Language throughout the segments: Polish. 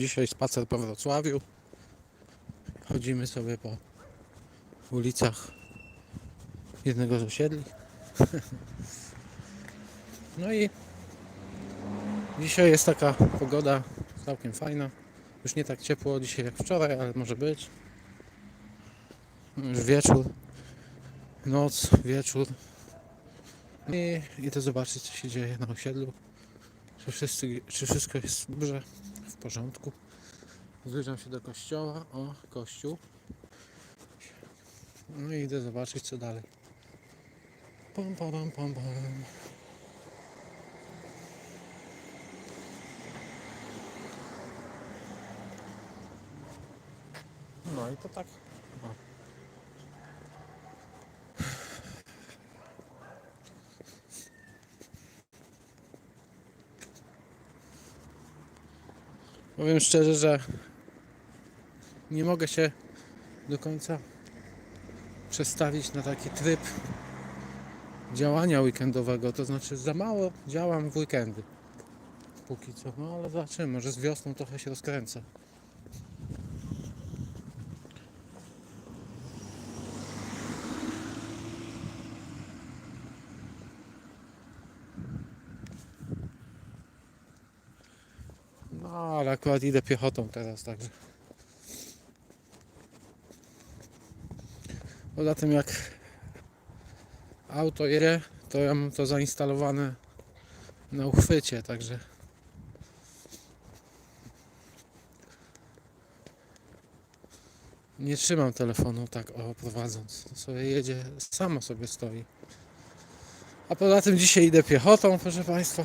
Dzisiaj spacer po Wrocławiu. Chodzimy sobie po ulicach jednego z osiedli. No i dzisiaj jest taka pogoda całkiem fajna. Już nie tak ciepło dzisiaj jak wczoraj, ale może być. Już wieczór, noc, wieczór. I idę zobaczyć co się dzieje na osiedlu. Czy, wszyscy, czy wszystko jest dobrze, w porządku. Zbliżam się do kościoła. O, kościół. No i idę zobaczyć co dalej. Pam, pam, pam, pam. No i to tak. Powiem szczerze, że nie mogę się do końca przestawić na taki tryb działania weekendowego. To znaczy za mało działam w weekendy. Póki co. No ale zobaczymy, może z wiosną trochę się rozkręcę. No ale akurat idę piechotą teraz, także. Poza tym jak auto jedzie, to ja mam to zainstalowane na uchwycie, także nie trzymam telefonu tak o prowadząc. Sobie jedzie, samo sobie stoi. A poza tym dzisiaj idę piechotą, proszę Państwa.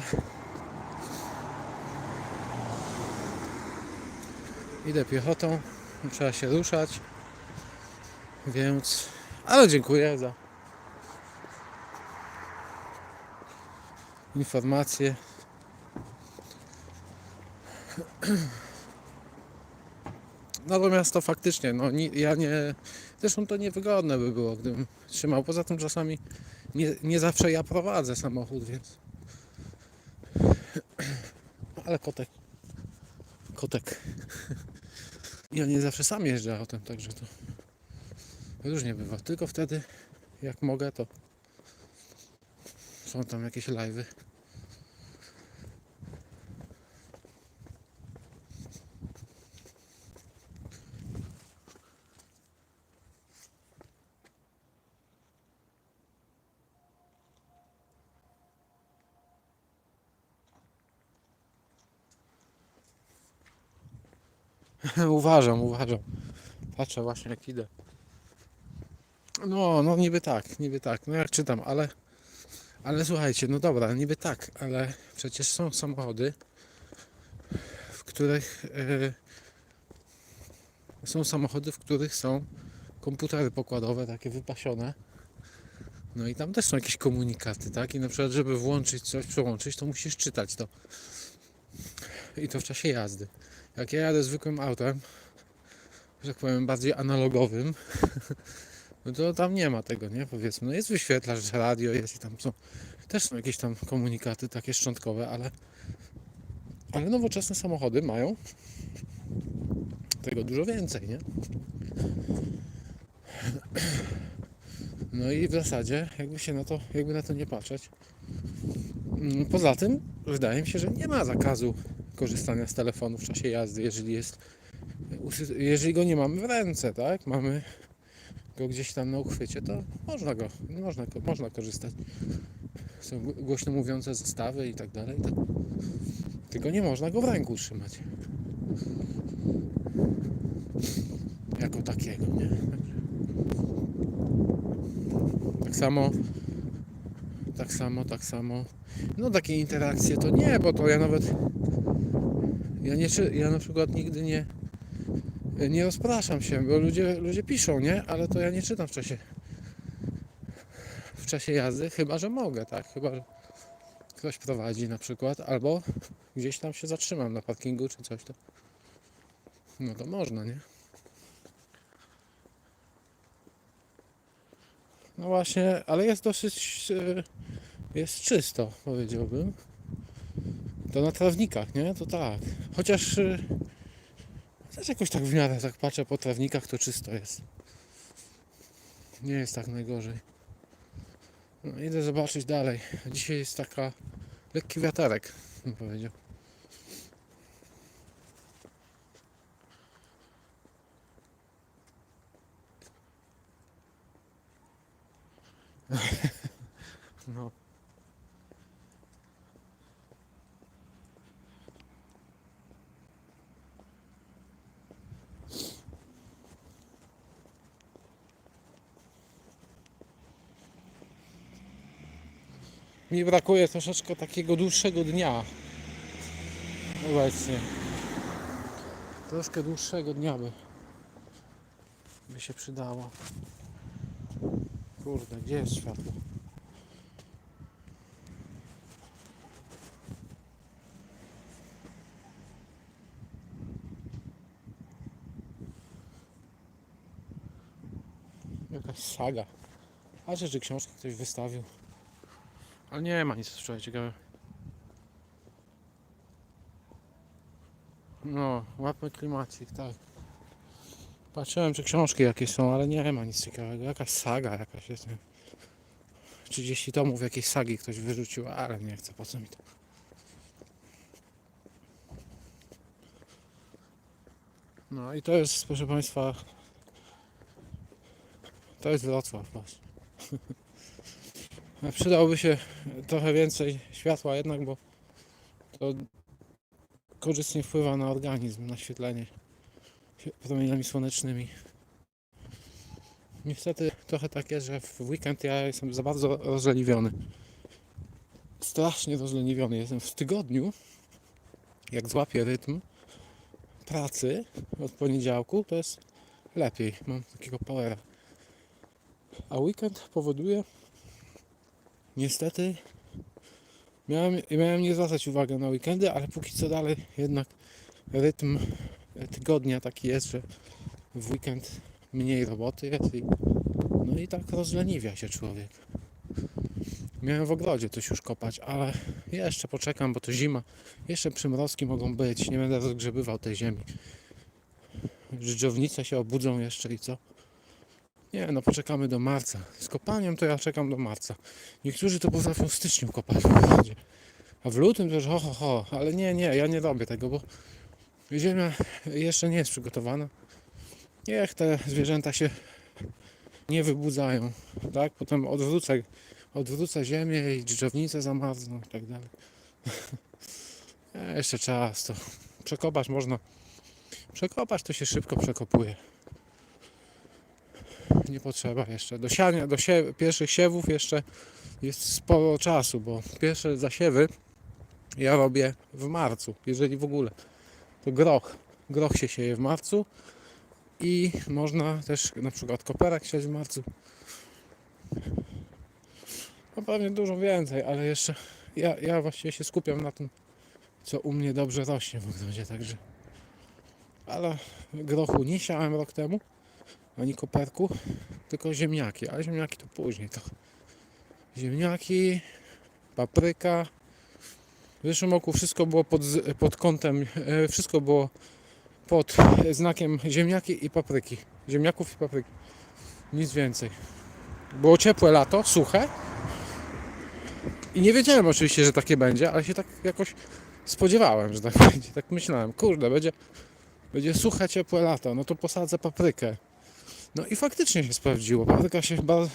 Idę piechotą, trzeba się ruszać, więc... Ale dziękuję za informacje. Natomiast to faktycznie, no ja nie... Zresztą to niewygodne by było, gdybym trzymał. Poza tym czasami nie, nie zawsze ja prowadzę samochód, więc... Ale kotek. Kotek. Ja nie zawsze sam jeżdżę autem, także to różnie bywa. Tylko wtedy, jak mogę, to są tam jakieś live'y. uważam, uważam. Patrzę właśnie jak idę. No, no niby tak, niby tak. No jak czytam, ale ale słuchajcie, no dobra, niby tak, ale przecież są samochody, w których e, są samochody, w których są komputery pokładowe, takie wypasione. No i tam też są jakieś komunikaty, tak? I na przykład, żeby włączyć coś, przełączyć, to musisz czytać to. I to w czasie jazdy. Jak ja jadę zwykłym autem, że tak powiem, bardziej analogowym, no to tam nie ma tego, nie? Powiedzmy, no jest wyświetlacz, radio jest i tam są, też są jakieś tam komunikaty takie szczątkowe, ale, ale nowoczesne samochody mają tego dużo więcej, nie? No i w zasadzie, jakby się na to, jakby na to nie patrzeć. mm, Poza tym, wydaje mi się, że nie ma zakazu korzystania z telefonu w czasie jazdy, jeżeli jest, jeżeli go nie mamy w ręce, tak? Mamy go gdzieś tam na uchwycie, to można go, można, można korzystać. Są gł- głośno mówiące zestawy i tak dalej. Tak. Tylko nie można go w ręku trzymać. Jako takiego, nie? Tak samo, tak samo, tak samo. No takie interakcje to nie, bo to ja nawet ja nie ja na przykład nigdy nie nie rozpraszam się, bo ludzie, ludzie piszą, nie? Ale to ja nie czytam w czasie w czasie jazdy, chyba że mogę, tak? Chyba, że ktoś prowadzi na przykład, albo gdzieś tam się zatrzymam na parkingu czy coś to. No to można, nie? No właśnie, ale jest dosyć e, jest czysto, powiedziałbym. To na trawnikach, nie? To tak. Chociaż e, Też jakoś tak w miarę, tak patrzę po trawnikach, to czysto jest. Nie jest tak najgorzej. No, idę zobaczyć dalej. Dzisiaj jest taka lekki wiaterek, bym powiedział. No. Mi brakuje troszeczkę takiego dłuższego dnia. Obecnie. Troszkę dłuższego dnia by, by się przydało. Kurde, gdzie jest światło? Jakaś saga. A czy, czy książkę ktoś wystawił? Ale nie ma nic wczoraj ciekawe. No, łapmy klimacik, tak. Patrzyłem, czy książki jakieś są, ale nie ma nic ciekawego. Jakaś saga jakaś jest. Nie? 30 tomów jakiejś sagi ktoś wyrzucił, ale nie chcę, po co mi to. No i to jest, proszę Państwa, to jest Wrocław właśnie. Przydałoby się trochę więcej światła jednak, bo to korzystnie wpływa na organizm, naświetlenie się promieniami słonecznymi. Niestety trochę tak jest, że w weekend ja jestem za bardzo rozleniwiony. Strasznie rozleniwiony jestem. W tygodniu, jak złapię rytm pracy od poniedziałku, to jest lepiej. Mam takiego powera. A weekend powoduje, niestety, miałem, miałem nie zwracać uwagi na weekendy, ale póki co dalej jednak rytm tygodnia taki jest, że w weekend mniej roboty jest i no i tak rozleniwia się człowiek. Miałem w ogrodzie coś już kopać, ale jeszcze poczekam, bo to zima. Jeszcze przymrozki mogą być. Nie będę rozgrzebywał tej ziemi. Dżdżownice się obudzą jeszcze i co? Nie, no poczekamy do marca. Z kopaniem to ja czekam do marca. Niektórzy to potrafią w styczniu kopać. A w lutym już ho, ho, ho. Ale nie, nie, ja nie robię tego, bo ziemia jeszcze nie jest przygotowana. Niech te zwierzęta się nie wybudzają, tak? Potem odwrócę, odwrócę ziemię i dżdżownice zamarzną i tak dalej. Jeszcze czas to. Przekopać można. Przekopać to się szybko przekopuje. Nie potrzeba jeszcze. Do siania, do pierwszych siewów jeszcze jest sporo czasu, bo pierwsze zasiewy ja robię w marcu, jeżeli w ogóle. To groch. Groch się sieje w marcu i można też na przykład koperek siać w marcu. No pewnie dużo więcej, ale jeszcze ja, ja właściwie się skupiam na tym, co u mnie dobrze rośnie w ogrodzie, także. Ale grochu nie siałem rok temu, ani koperku, tylko ziemniaki, ale ziemniaki to później trochę. Ziemniaki, papryka. W zeszłym roku wszystko było pod, pod kątem, e, wszystko było pod znakiem ziemniaki i papryki. Ziemniaków i papryki. Nic więcej. Było ciepłe lato, suche. I nie wiedziałem oczywiście, że takie będzie, ale się tak jakoś spodziewałem, że tak będzie. Tak myślałem, kurde, będzie, będzie suche, ciepłe lato, no to posadzę paprykę. No i faktycznie się sprawdziło. Papryka się chyba,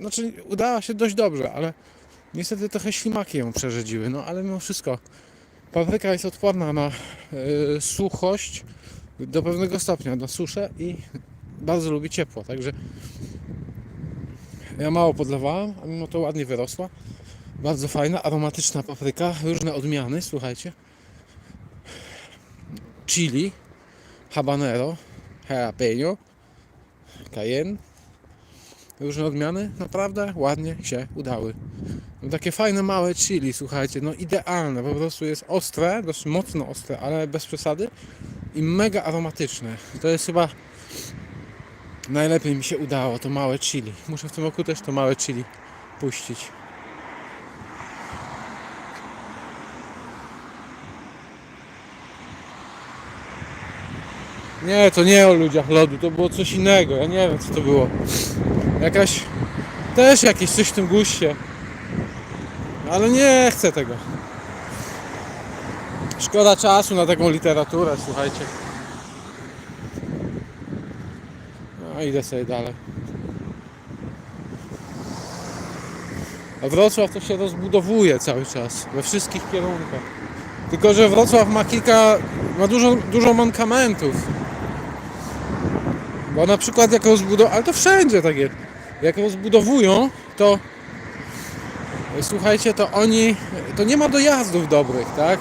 znaczy udała się dość dobrze, ale niestety trochę ślimaki ją przerzedziły. No ale mimo wszystko, papryka jest odporna na y, suchość do pewnego stopnia, na suszę i bardzo lubi ciepło, także ja mało podlewałem, a mimo to ładnie wyrosła. Bardzo fajna, aromatyczna papryka, różne odmiany, słuchajcie. Chili, habanero, jalapeno, cayenne. Różne odmiany, naprawdę ładnie się udały. No, takie fajne małe chili, słuchajcie, no idealne, po prostu jest ostre, dość mocno ostre, ale bez przesady i mega aromatyczne. To jest chyba najlepiej mi się udało, to małe chili. Muszę w tym roku też to małe chili puścić. Nie, to nie o ludziach lodu, to było coś innego. Ja nie wiem co to było. Jakaś. Też jakieś coś w tym guście. Ale nie chcę tego. Szkoda czasu na taką literaturę, słuchajcie. No idę sobie dalej. A Wrocław to się rozbudowuje cały czas, we wszystkich kierunkach. Tylko, że Wrocław ma kilka, ma dużo, dużo mankamentów. Bo na przykład jak rozbudowują, ale to wszędzie tak jest. Jak rozbudowują, to słuchajcie, to oni, to nie ma dojazdów dobrych, tak?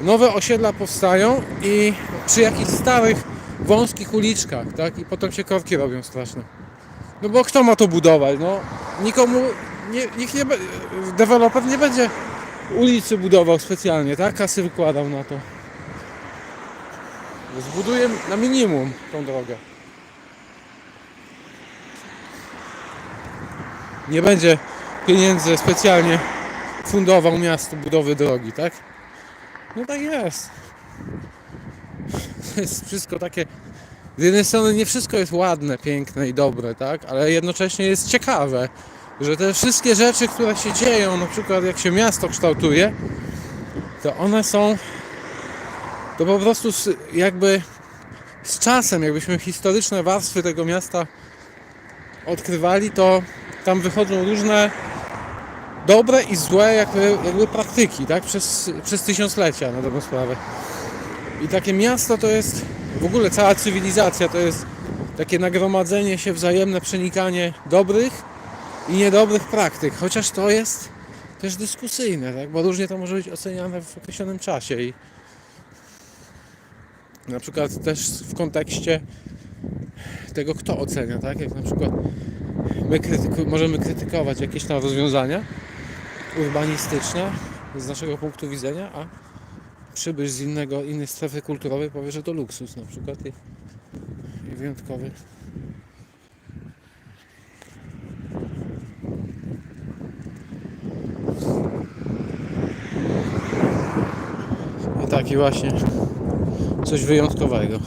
Nowe osiedla powstają i przy jakichś starych, wąskich uliczkach, tak? I potem się korki robią straszne. No bo kto ma to budować? No nikomu, nie, nikt nie, deweloper nie będzie ulicy budował specjalnie, tak? Kasy wykładał na to. Zbuduję na minimum tą drogę. Nie będzie pieniędzy specjalnie fundował miasto budowy drogi, tak? No tak jest. To jest wszystko takie. Z jednej strony nie wszystko jest ładne, piękne i dobre, tak? Ale jednocześnie jest ciekawe, że te wszystkie rzeczy, które się dzieją, na przykład jak się miasto kształtuje, to one są to po prostu z, jakby z czasem, jakbyśmy historyczne warstwy tego miasta odkrywali, to tam wychodzą różne dobre i złe jakby, jakby praktyki, tak? Przez, przez tysiąclecia na dobrą sprawę. I takie miasto to jest, w ogóle cała cywilizacja to jest takie nagromadzenie się, wzajemne przenikanie dobrych i niedobrych praktyk, chociaż to jest też dyskusyjne, tak? bo różnie to może być oceniane w określonym czasie i na przykład też w kontekście tego, kto ocenia, tak? Jak na przykład my krytyku- możemy krytykować jakieś tam rozwiązania urbanistyczne z naszego punktu widzenia, a przybysz z innego, innej strefy kulturowej powie, że to luksus na przykład i, i wyjątkowy. I taki właśnie coś wyjątkowego.